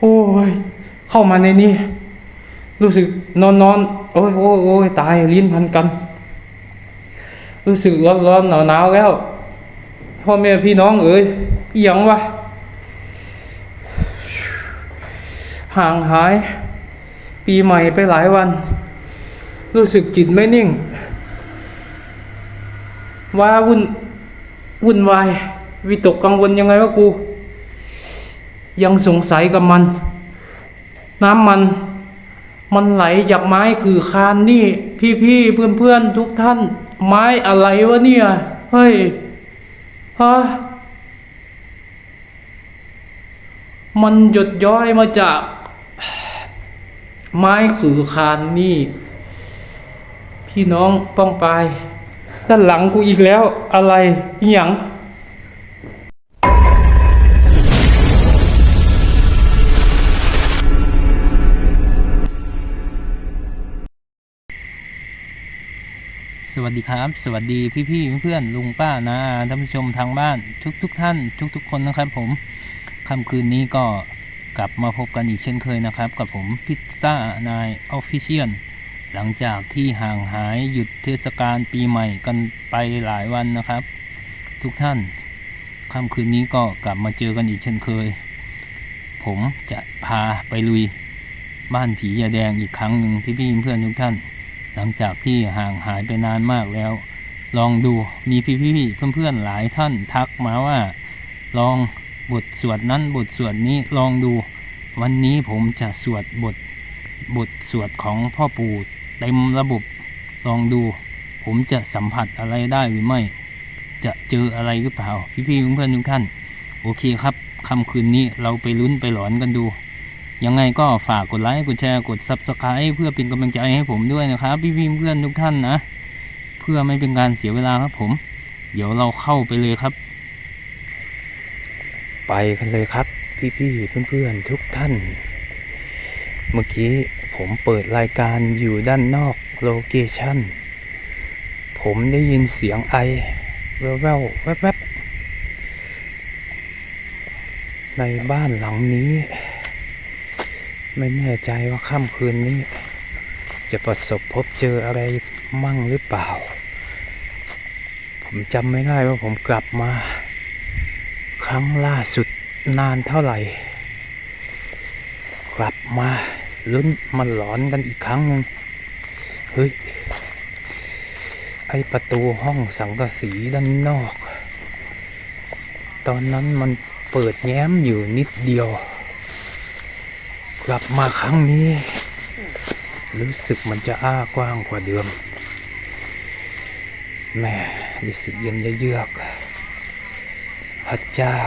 โอ้ย เข้ามาในนี้ รู้สึกนอนนอนโอ้ยโอ้ยโอ้ยตายลิ้นพันกัน รู้สึกร้อนร้อนหนาวหนาวแล้ว พ่อแม่พี่น้องเอ๋ยอหยังวะห่างหาย ปีใหม่ไปหลายวัน รู้สึกจิตไม่นิ่ง ว่าวุ่นวุ่นวาย วิตกกังวลยังไงวะกู ยังสงสัยกับมัน น้ำมันมันไหลจากไม้คือคานนี่ พี่ๆเพื่อนๆทุกท่าน ไม้อะไรวะเนี่ย เฮ้ยฮะมันหยดย้อยมาจาก ไม้ขือคานนี่ พี่น้องป้องปายด้านหลังกูอีกแล้วอะไรอหย่าง วัสดีครับ สวัสดีพี่ๆเพื่อนๆลุงป้านาท่านผู้ชมทางบ้านทุกๆทท่าน ทุกๆคนนะครับผมค่ำคืนนี้ก็กลับมาพบกันอีกเช่นเคยนะครับ กับผมพิซซ่านายออฟฟิเชียลหลังจากที่ห่างหายหยุดเทศกาลปีใหม่กันไปหลายวันนะครับ ทุกท่านค่ำคืนนี้ก็กลับมาเจอกันอีกเช่นเคย ผมจะพาไปลุยบ้านผียาแดงอีกครั้งหนึ่งพี่ๆเพื่อนๆทุกท่าน หลังจากที่ห่างหายไปนานมากแล้ว ลองดูมีพี่ๆเพื่อนๆหลายท่านทักมาว่า ลองบทสวดนั้นบทสวดนี้ลองดู วันนี้ผมจะสวดบทบทสวดของพ่อปู่เต็มระบบลองดู ผมจะสัมผัสอะไรได้หรือไม่ จะเจออะไรหรือเปล่า พี่ๆเพื่อนๆทุกท่าน โอเคครับค่ำคืนนี้เราไปลุ้นไปหลอนกันดู ยังไงก็ฝากกดไลค์กดแชร์กด Subscribe เพื่อเป็นกำลังใจให้ผมด้วยนะครับ พี่พี่เพื่อนทุกท่านนะ เพื่อไม่เป็นการเสียเวลาครับผม เดี๋ยวเราเข้าไปเลยครับ ไปกันเลยครับ พี่ๆเพื่อนๆทุกท่าน เมื่อกี้ผมเปิดรายการอยู่ด้านนอกโลเคชั่นผมได้ยินเสียงไอแว่วๆแวบๆในบ้านหลังนี้ ไม่แน่ใจว่าค่ำคืนนี้ จะประสบพบเจออะไรมั่งหรือเปล่า ผมจำไม่ได้ว่าผมกลับมา ครั้งล่าสุดนานเท่าไหร่ กลับมาลุ้นมันหลอนกันอีกครั้งหนึ่งเฮ้ย ไอประตูห้องสังกะสีด้านนอก ตอนนั้นมันเปิดแง้มอยู่นิดเดียว กลับมาครั้งนี้ รู้สึกมันจะอ้ากว้างกว่าเดิมแหม่รู้สึกเย็นเยือกพระเจ้า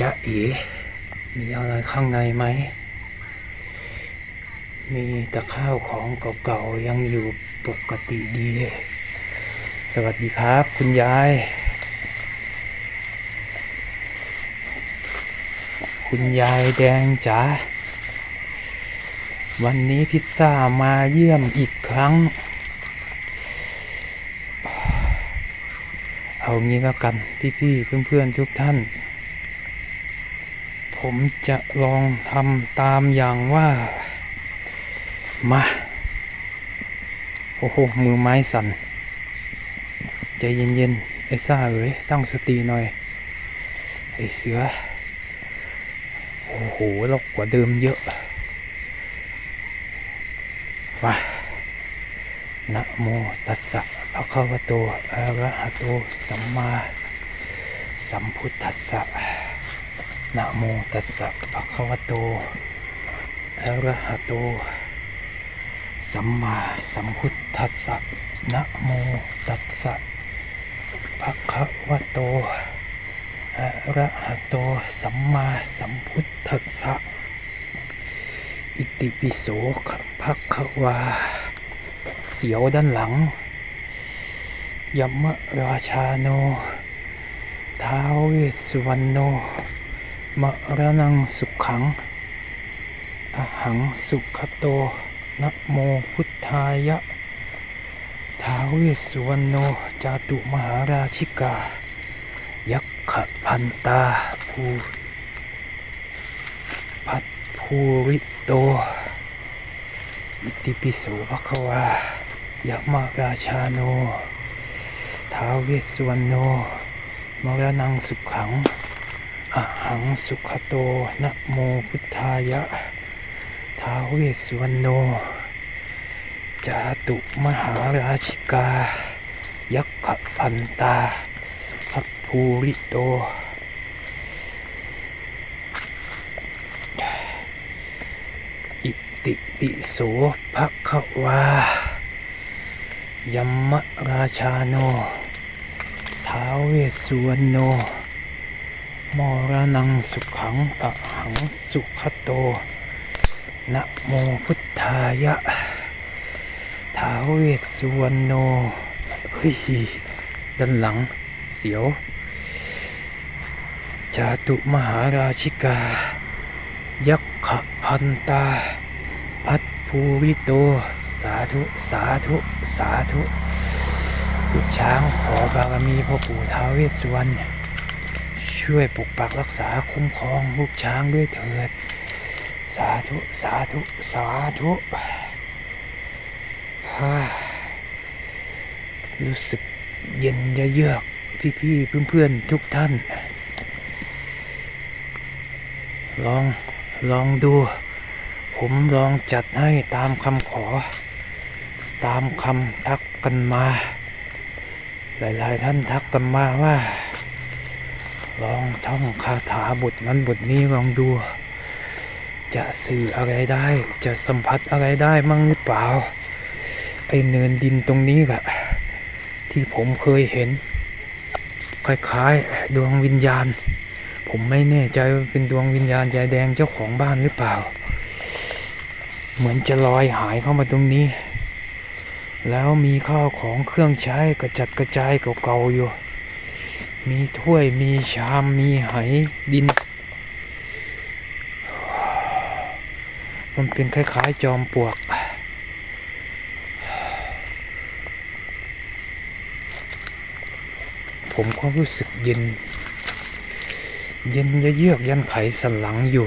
จะเอมีอะไรข้างในไหม มีต่ข้าวของเก่าๆยังอยู่ปกติดี สวัสดีครับคุณยาย คุณยายแดงจ๋าวันนี้พิซซ่ามาเยี่ยมอีกครั้ง เอางี้แล้วกันพี่ๆเพื่อนๆทุกท่าน ผมจะลองทำตามอย่างว่า มา โอ้โห มือไม้สั่น ใจเย็นๆ ไอ้ซ่าเอ้ยตั้งสติหน่อย ไอ้เสือ โหลกกว่าเดิมเยอะมานะโมตัสสะภะคะวะโตอะระหะโตสัมมาสัมพุทธัสสะนะโมตัสสะภะคะวะโตอะระหะโต สัมมาสัมพุทธัสสะนะโมตัสสะภะคะวะโต อะระหะโตสัมมาสัมพุทธัสสะ อิติปิโสภะคะวา เสียวด้านหลังยมมราชาโน ท้าวเวสสุวรรณโน มรณังสุขขัง อหังสุขโต นะโมพุทธายะ ท้าวเวสสุวรรณโน จาตุมหาราชิกา ยัก ขพันตาภูพัทภูริโต อิติปิโสภคะวายะมะราชาโนท้าวเวสสวรรณโนมรณังสุขังอะหังสุขโตนะโมพุทธายะท้าวเวสสวรรณโนจาตุมหาราชิกายักขพันตา ภูริโต อิติปิโสภะคะวา ยัมมะราชาโน ท้าวเวสสุวรรณโน มรณังสุขังอะหังสุขโต นะโมพุทธายะ ท้าวเวสสุวรรณโน เฮ้ย ด้านหลังเสียว จาตุมหาราชิกา ยักขพันตา พัดภูวิโต สาธุ สาธุ สาธุลูกช้างขอบารมีพ่อปู่ท้าวเวสสวรรณช่วยปกปักรักษาคุ้มครองลูกช้างด้วยเถิด สาธุ สาธุ สาธุฮ่ารู้สึกเย็นเยือกพี่ๆเพื่อนๆทุกท่าน ลองลองดู ผมลองจัดให้ตามคำขอ ตามคำทักกันมา หลายๆท่านทักกันมาว่า ลองท่องคาถาบทนั้นบทนี้ลองดู จะสื่ออะไรได้ จะสัมผัสอะไรได้มั่งหรือเปล่าไอเนินดินตรงนี้กะที่ผมเคยเห็น คล้ายๆดวงวิญญาณ ผมไม่แน่ใจว่าเป็นดวงวิญญาณยายแดงเจ้าของบ้านหรือเปล่า เหมือนจะลอยหายเข้ามาตรงนี้ แล้วมีข้าวของเครื่องใช้กระจัดกระจายเก่าๆอยู่ มีถ้วยมีชามมีไหดิน มันเป็นคล้ายๆจอมปลวกผมก็รู้สึกเย็น เย็นเยือกยันไขสันหลังอยู่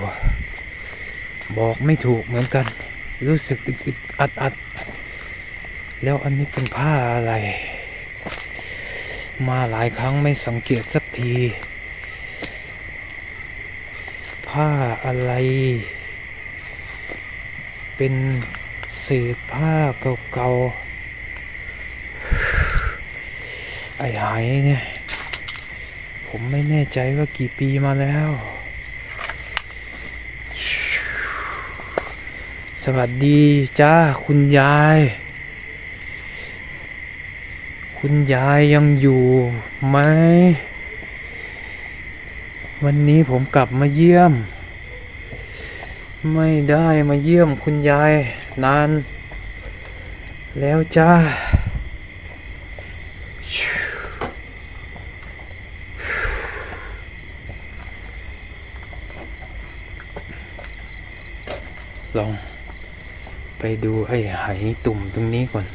บอกไม่ถูกเหมือนกัน รู้สึกอึดอัดอัดแล้วอันนี้เป็นผ้าอะไร มาหลายครั้งไม่สังเกตสักที ผ้าอะไร เป็นเศษผ้าเก่าๆไอ้หายเนี่ย ผมไม่แน่ใจว่ากี่ปีมาแล้ว สวัสดีจ้าคุณยาย คุณยายยังอยู่ไหม วันนี้ผมกลับมาเยี่ยม ไม่ได้มาเยี่ยมคุณยายนาน แล้วจ้า ลองไปดูไอ้ไหตุ่มตรงนี้ก่อน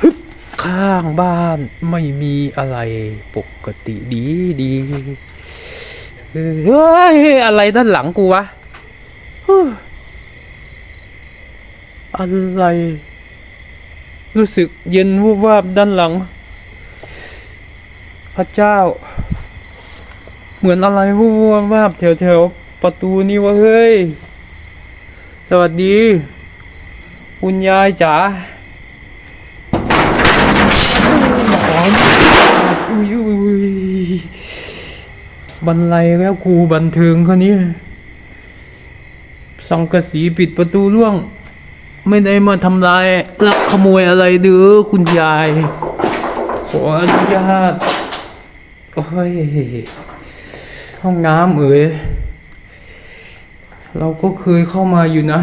ฮึบข้างบ้านไม่มีอะไรปกติดีดีเฮ้ยอะไรด้านหลังกูวะอะไร รู้สึกเย็นวูบวาบด้านหลัง พระเจ้า เหมือนอะไรวูบวาบวาบแถวแถวๆประตูนี่วะเฮ้ย สวัสดี คุณยายจ๋าอุ้ยอุ้ยบันไลแล้วครูบันเทิงเขานี้สังกะสีปิดประตูร่วง ไม่ได้มาทำลายลักขโมยอะไรเด้อคุณยาย ขออนุญาตโอ้ยห้องน้ำเอ๋ย เราก็เคยเข้ามาอยู่นะ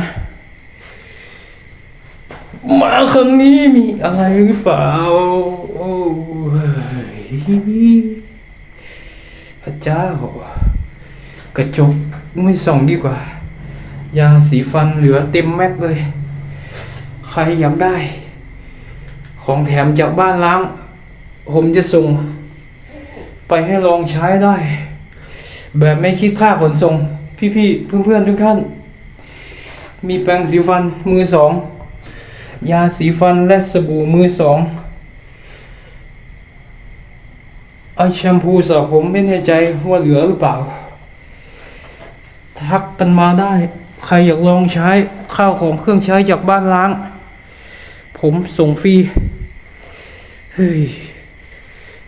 มาครั้งนี้มีอะไรหรือเปล่าโอ้ยพระเจ้ากระจกไม่ส่องดีกว่า ยาสีฟันเหลือเต็มแม็กเลย ใครอยากได้ ของแถมจากบ้านล้าง ผมจะส่ง ไปให้ลองใช้ได้ แบบไม่คิดค่าขนส่ง พี่ๆเพื่อนๆทุกท่าน มีแปรงสีฟันมือสอง ยาสีฟันและสบู่มือสองไอแชมพูสระผมไม่แน่ใจว่าเหลือหรือเปล่า ทักกันมาได้ ใครอยากลองใช้ข้าวของเครื่องใช้จากบ้านล้าง ผมส่งฟรี เฮ้ย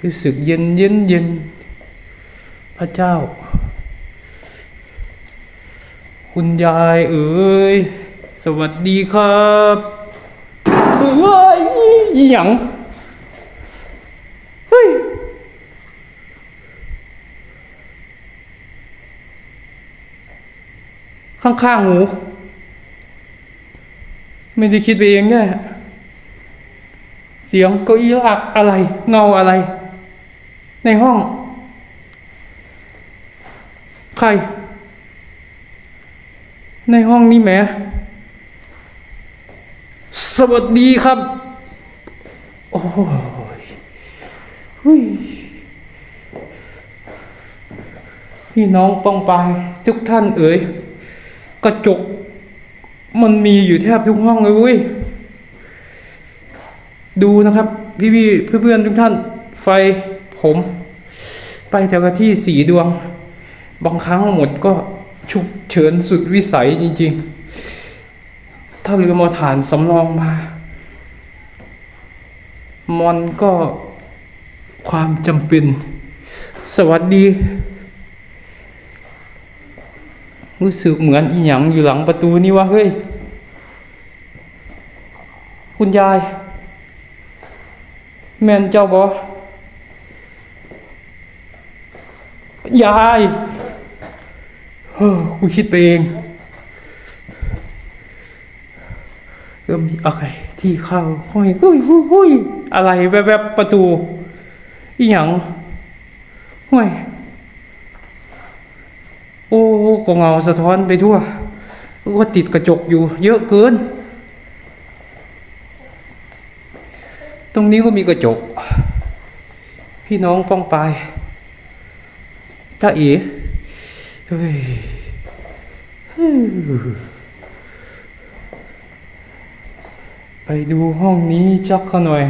รู้สึกเย็นเย็นเย็นพระเจ้า คุณยายเอ๋ยสวัสดีครับเฮ้ยอหยังเฮ้ยข้างๆหู ไม่ได้คิดไปเองแน่เสียงเก้าอี้ลากอะไร เงาอะไร ในห้อง ใคร ในห้องนี้แหมสวัสดีครับ โอ้ยหุยพี่น้องปองปายทุกท่านเอ๋ยกระจก มันมีอยู่แทบทุกห้องเลยเว้ยดูนะครับ พี่พี่เพื่อนเพื่อนๆทุกท่าน ไฟผม ไปแต่ละที่สีดวง บางครั้งหมดก็ ฉุกเฉินสุดวิสัยจริง ๆ ถ้าลือมอาฐานสำรองมา มันก็ความจำเป็น สวัสดี รู้สึกเหมือนอีหยังอยู่หลังประตูนี่วะเฮ้ย คุณยาย แม่นเจ้าบอยาย กูคิดไปเองเริ่มมีอะไรที่เข้าห้อยหุ้ยหุ้ยหุ้ยอะไรแวบๆประตู อีหยังห้วยโอ้ก็เงาสะท้อนไปทั่ว ก็ติดกระจกอยู่ เยอะเกิน ตรงนี้ก็มีกระจก พี่น้องป้องปายตาเอ๋ เฮ้ยไปดูห้องนี้จักเขาหน่อย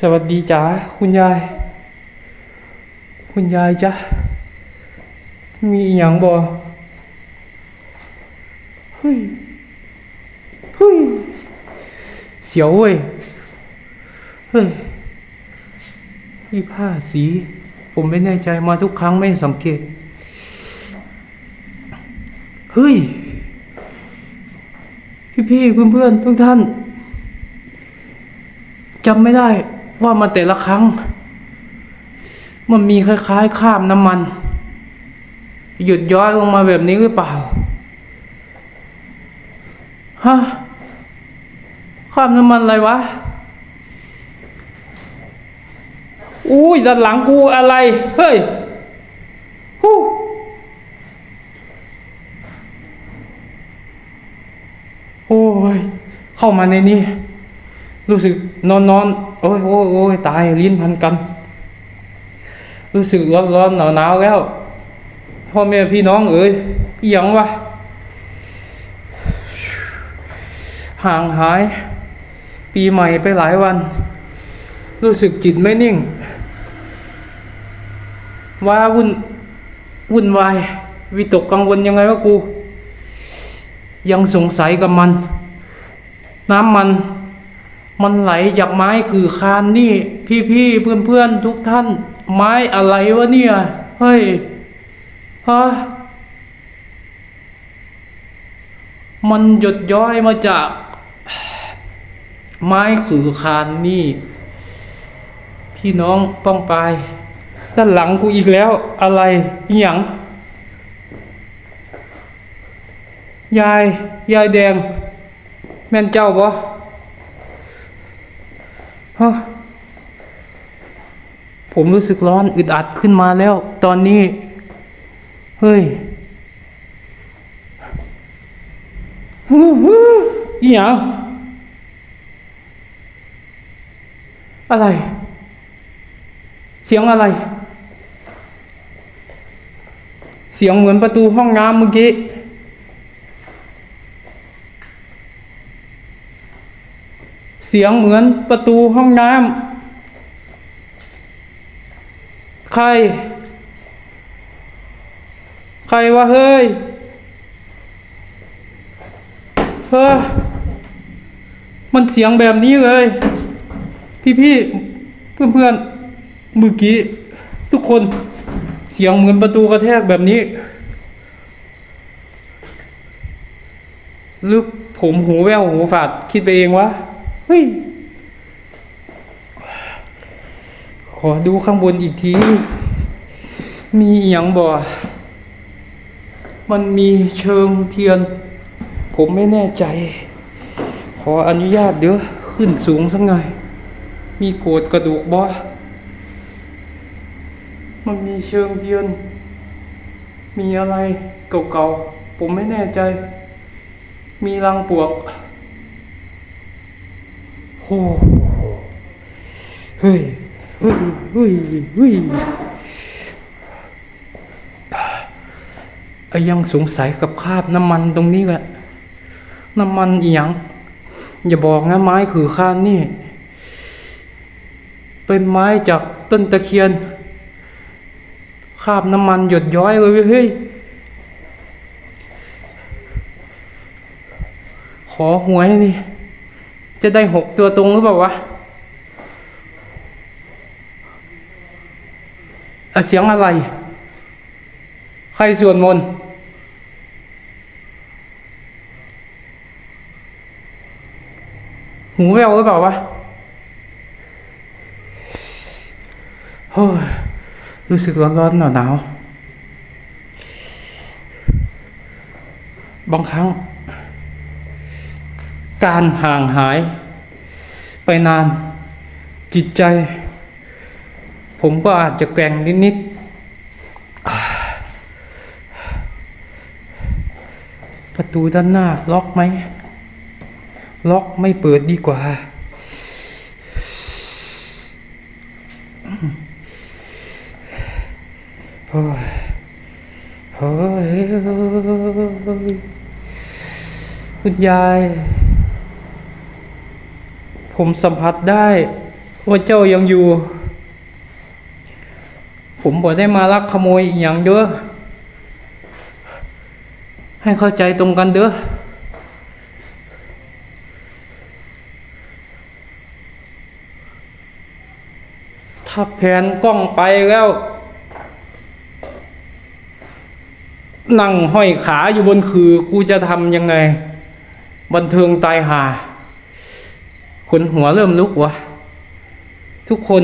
สวัสดีจ๋าคุณยาย คุณยายจ๊ะมีอย่างบ่เฮ้ยเฮ้ยเสียวเว้ยเฮ้ยนี่ผ้าสี ผมไม่แน่ใจมาทุกครั้งไม่สังเกต เฮ้ย พี่ๆเพื่อนๆทุกท่านจำไม่ได้ว่ามาแต่ละครั้ง มันมีคล้ายๆข้ามน้ำมัน หยุดย้อยลงมาแบบนี้หรือเปล่าฮะข้ามน้ำมันอะไรวะอุ้ยด้านหลังกูอะไร เฮ้ยฮู้ โอ้ย เข้ามาในนี้ รู้สึกนอนนอนโอ้ยโอ้ยโอ้ยตายลิ้นพันกัน รู้สึกร้อนร้อนหนาวหนาวแล้ว พ่อแม่พี่น้องเอ๋ยอหยังวะห่างหาย ปีใหม่ไปหลายวัน รู้สึกจิตไม่นิ่ง ว่าวุ่นวุ่นวาย วิตกกังวลยังไงวะกู ยังสงสัยกับมัน น้ำมันมันไหลจากไม้คือคานนี่ พี่ๆเพื่อนๆทุกท่าน ไม้อะไรวะเนี่ย เฮ้ยฮะมันหยดย้อยมาจาก ไม้ขือคานนี่ พี่น้องป้องปายด้านหลังกูอีกแล้วอะไรอหย่าง ยาย ยายแดง แม่นเจ้าบ่ฮะผมรู้สึกร้อนอึดอัดขึ้นมาแล้ว ตอนนี้ เฮ้ยฮู้ฮู้อีหยังอะไร เสียงอะไร เสียงเหมือนประตูห้องน้ำเมื่อกี้ สียงเหมือนประตูห้องน้ำใคร ใครวะเฮ้ยเฮ้อมันเสียงแบบนี้เลย พี่ๆเพื่อนๆเมื่อกี้ ทุกคนเสียงเหมือนประตูกระแทกแบบนี้หรือผมหูแว่วหูฝาดคิดไปเองวะ เฮ้ย ขอดูข้างบนอีกที มีอย่างบ่ มันมีเชิงเทียน ผมไม่แน่ใจ ขออนุญาตเด้อขึ้นสูงสักหน่อย มีโกดกระดูกบ่ มันมีเชิงเทียน มีอะไรเก่าๆ ผมไม่แน่ใจ มีรังปวก อ้เฮ้ยเฮ้ยเฮ้ยเฮ้ยไอ้ยังสงสัยกับคราบน้ำมันตรงนี้แหละน้ำมันอีหยังอย่าบอกนะไม้ขือข้านนี่ เป็นไม้จากต้นตะเคียนคราบน้ำมันหยดย้อยเลยเว้ยเฮ้ยขอหวยนี่ จะได้หกตัวตรงหรือเปล่าวะเสียงอะไร ใครสวดมนต์หูแววหรือเปล่าวะโอ้ยรู้สึกร้อนๆหนาวๆบางครั้ง การห่างหาย ไปนาน จิตใจ ผมก็อาจจะแกร่งนิดๆ ประตูด้านหน้าล็อกไหม ล็อกไม่เปิดดีกว่า โอ้ยโอ้ยคุณยาย ผมสัมผัสได้ ว่าเจ้ายังอยู่ ผมบอกได้มาลักขโมยอย่างเด้อให้เข้าใจตรงกันเด้อถ้าแผนกล้องไปแล้ว นั่งห้อยขาอยู่บนคือกูจะทำยังไง บันเทิงตายหาข นหัวเริ่มลุกวะทุกคน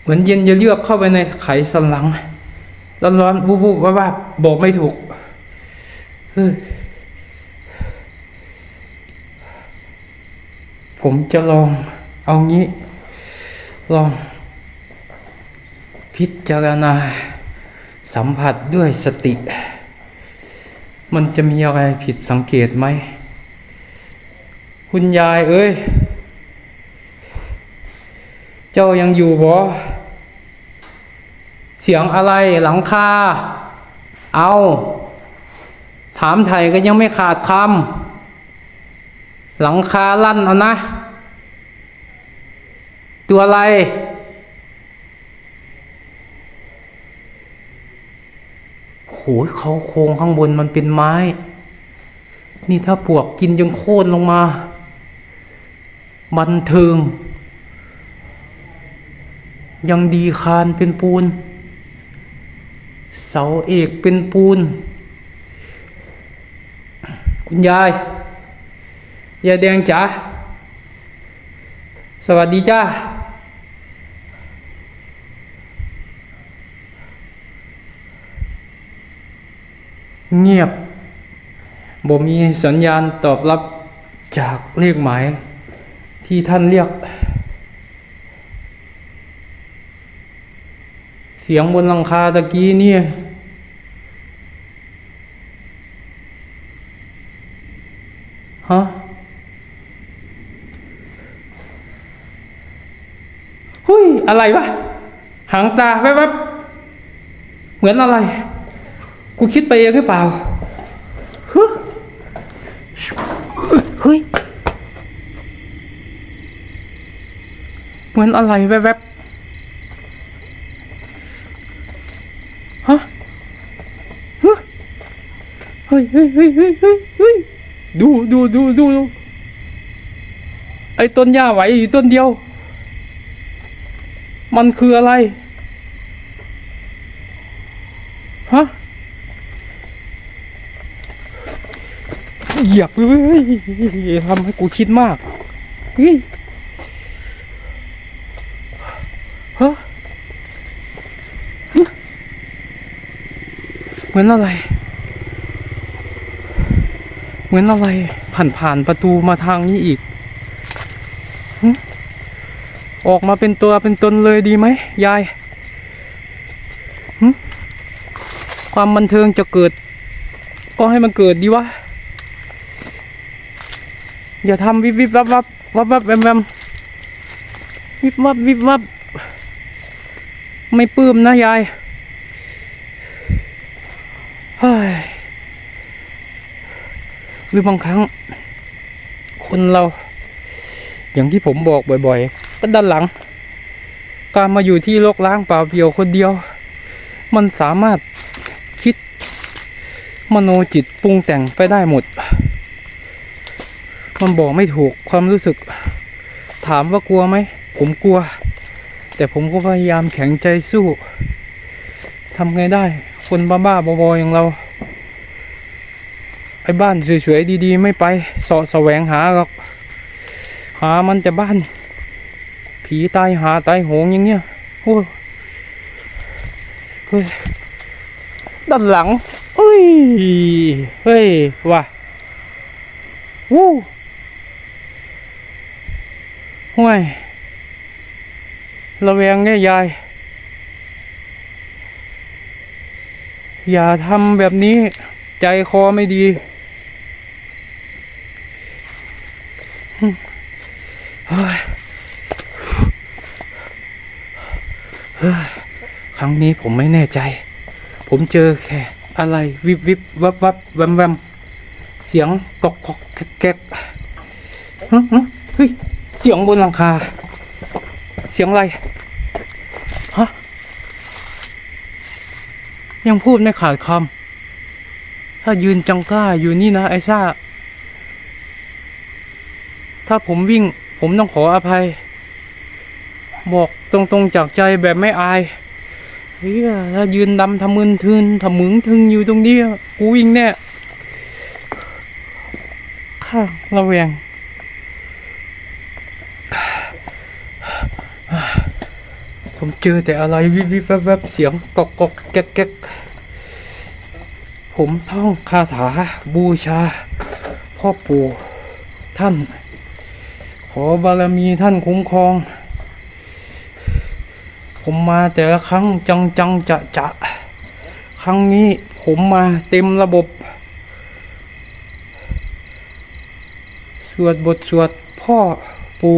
เหมือนเย็นจะเลือกเข้าไปในไขสันหลัง ร้อนร้อนๆวูบวูบว่าว่าๆบอกไม่ถูกผมจะลองเอางี้ ลอง พิจารณา สัมผัสด้วยสติ มันจะมีอะไรผิดสังเกตไหม คุณยายเอ้ย เจ้ายังอยู่บ่เสียงอะไรหลังคา เอา ถามไทยก็ยังไม่ขาดคำ หลังคาลั่นเอานะ ตัวอะไร โหยเขาโครงข้างบนมันเป็นไม้ นี่ถ้าปวกกินจนโค่นลงมา บันเทิง ยังดีคานเป็นปูน เสาเอกเป็นปูน คุณยาย ยายแดงจ๋าสวัสดีจ้าเงียบบ่มีสัญญาณตอบรับจากเลขหมาย ที่ท่านเรียก เสียงบนหลังคาตะกี้นี่ฮะเฮ้ยอะไรวะหางตาแวบๆเหมือนอะไร กูคิดไปเองหรือเปล่าฮะเฮ้ย เห มือนอะไรแวบๆฮะฮะเฮ้ยเฮ้ยเฮ้ยเฮ้ยเฮ้ยเฮ้ยดูดูดูดูไอ้ต้นหญ้าไหวอยู่ต้นเดียว มันคืออะไรฮะเหยียบเลยทำให้กูคิดมากเฮ้ยฮะฮะ เหมือนอะไร เหมือนอะไร ผ่านผ่านประตูมาทางนี้อีก ออกมาเป็นตัวเป็นตนเลยดีไหมยาย ความบันเทิงจะเกิด ก็ให้มันเกิดดีวะ อย่าทำวิบวิบวับวับวับวับแวมแวมวิบวับวิบวับ ไม่ปลื้มนะยายเฮ้ย หรือบางครั้ง คนเรา อย่างที่ผมบอกบ่อยๆก็ด้านหลัง การมาอยู่ที่โลกล้างเปล่าเปลี่ยวคนเดียว มันสามารถคิด มโนจิตปรุงแต่งไปได้หมด มันบอกไม่ถูกความรู้สึก ถามว่ากลัวไหม ผมกลัว แต่ผมก็พยายามแข็งใจสู้ทำไงได้ คนบ้าๆบอๆอย่างเรา อ้บ้านสวยๆดีๆ ไม่ไปเสาะแสวงหาหรอก หามันแต่บ้าน ผีตายหาตายโหงอย่างเงี้ยโอ้เฮ้ยด้านหลังเฮ้ยเฮ้ยว่ะวู้ห่วยระแวงเนี่ยยาย อย่าทำแบบนี้ใจคอไม่ดีหึเฮ้ยเฮ้ย ครั้งนี้ผมไม่แน่ใจ ผมเจอแค่อะไรวิบวิบวับวับแวมแวมเสียงกอกกอกแกกเฮ้ยเสียงบนหลังคา เสียงอะไรฮะยังพูดไม่ขาดคำถ้ายืนจังกล้าอยู่นี่นะไอ้ซ่า ถ้าผมวิ่ง ผมต้องขออภัย บอกตรงๆจากใจแบบไม่อายเฮียถ้ายืนดำทำมึนทึนทำมึงทึงอยู่ตรงนี้กูวิ่งแน่ข้าระแวงผมเจอแต่อะไรวิบวิบแวบแวบเสียงกอกกอกแก๊กแก๊กผมท่องคาถาบูชาพ่อปู่ท่าน ขอบารมีท่านคุ้มครอง ผมมาแต่ละครั้งจังจังจะจะครั้งนี้ผมมาเต็มระบบ สวดบทสวดพ่อปู่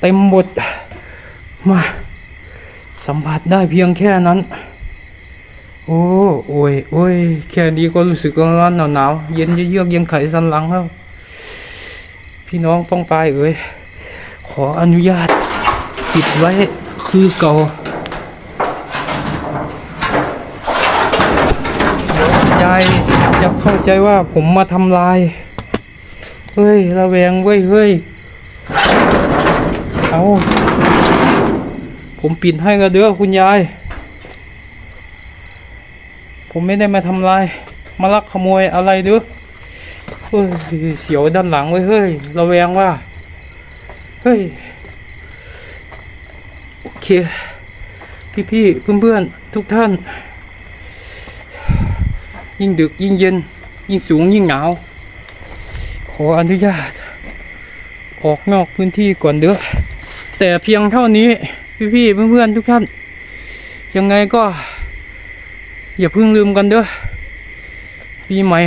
เต็มบท มาสัมผัสได้เพียงแค่นั้น โอ้โอ้ยโอ้ยแค่นี้ก็รู้สึกร้อนๆหนาวเย็นเยือกเย็นไขสันหลังแล้ว พี่น้องป้องปลายเอ้ยขออนุญาตปิดไว้คือเก่ายายจะเข้าใจว่าผมมาทำลาย เฮ้ย ระแวงเว้ยเฮ้ย เอาผมปิดให้ก็เด้อคุณยาย ผมไม่ได้มาทำลาย มาลักขโมยอะไรเด้อ เฮ้ยเสียวด้านหลังเว้เฮ้ยระแวงว่า เฮ้ย โอเค พี่ๆเพื่อนๆ ทุกท่าน ยิ่งดึกยิ่งเย็น ยิ่งสูงยิ่งหนาว ขออนุญาต ออกนอกพื้นที่ก่อนเด้อแต่เพียงเท่านี้ พี่ๆเพื่อนๆ ทุกท่าน ยังไงก็ อย่าเพิ่งลืมกันเด้อปีใหม่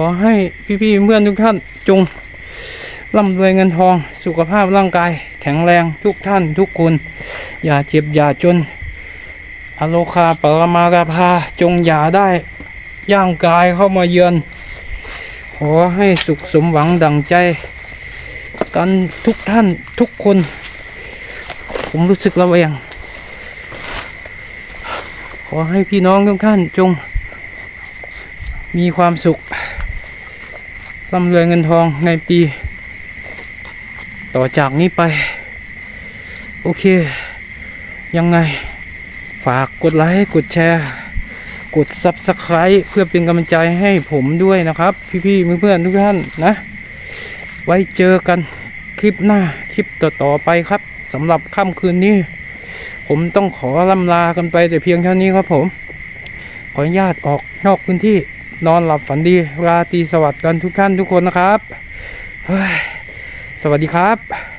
อให้พี่ๆเพื่อนทุกท่านจงร่ำรวยเงินทองสุขภาพร่างกาย แข็งแรงทุกท่านทุกคน อย่าเจ็บอย่าจน อโลคาปรมาราภาจงอย่าได้ย่างกายเข้ามาเยือน ขอให้สุขสมหวังดังใจ กันทุกท่านทุกคน ผมรู้สึกระแวงขอให้พี่น้องทุกท่านจง มีความสุข ร่ำรวยเงินทองในปี ต่อจากนี้ไป โอเค ยังไง ฝากกดไลค์ กดแชร์ กด Subscribe เพื่อเป็นกำลังใจให้ผมด้วยนะครับ พี่ๆเพื่อนๆทุกท่านนะ ไว้เจอกันคลิปหน้า คลิปต่อๆไปครับสำหรับค่ำคืนนี้ผมต้องขอล่ำลากันไปแต่เพียงเท่านี้ครับผม ขออนุญาตออกนอกพื้นที่ นอนหลับฝันดีราตรีสวัสดิ์กันทุกท่านทุกคนนะครับสวัสดีครับ